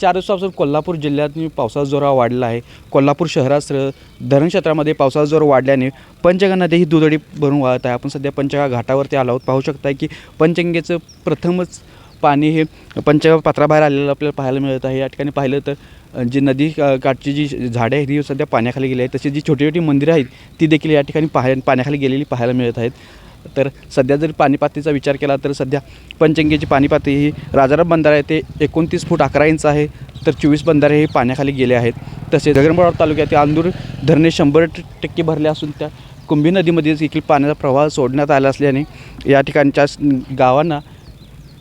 चार दिवसापासून कोल्हापूर जिल्ह्यात पावसाचा जोर हा वाढला आहे. कोल्हापूर शहरासह धरण क्षेत्रामध्ये पावसाचा जोर वाढल्याने पंचगंगा नदी ही दुधडी भरून वाहत आहे. आपण सध्या पंचगंगा घाटावरती आलो आहोत. पाहू शकता की पंचगंगेचं प्रथमच पाणी हे पंचगंगा पात्राबाहेर आलेलं आपल्याला पाहायला मिळत आहे. या ठिकाणी पाहिलं तर जी नदी काठची जी झाडे आहेत ही सध्या पाण्याखाली गेली आहेत. तशी जी छोटी छोटी मंदिरं आहेत ती देखील या ठिकाणी पाह पाण्याखाली गेलेली पाहायला मिळत आहेत. तर सध्या जर पाणी पातळीचा विचार केला तर सध्या पंचगंगेची पाणी पातळी ही राजाराम बंधारा आहे ते एकोणतीस फूट अकरा इंच आहे तर चोवीस बंधारे हे पाण्याखाली गेले आहेत. तसेच गगनबाड तालुक्यातील आंदूर धरणे शंभर टक्के भरले असून त्या कुंभी नदीमध्ये देखील पाण्याचा प्रवाह सोडण्यात आला असल्याने या ठिकाणच्या गावांना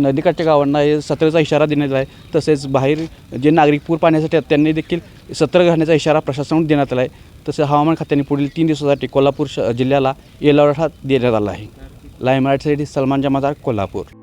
नदीकाठच्या गावांना हे सतर्कचा इशारा देण्यात आहे तसेच बाहेर जे नागरिक पूर पाण्यासाठी आहेत त्यांनी देखील सतर्क राहण्याचा इशारा प्रशासनाकडून देण्यात आला आहे तसेच हवामान खात्याने पुढील तीन दिवसासाठी कोल्हापूर श जिल्ह्याला येलो देण्यात आला आहे. लाईव्ह मराठीसाठी सलमान जमादार कोल्हापूर.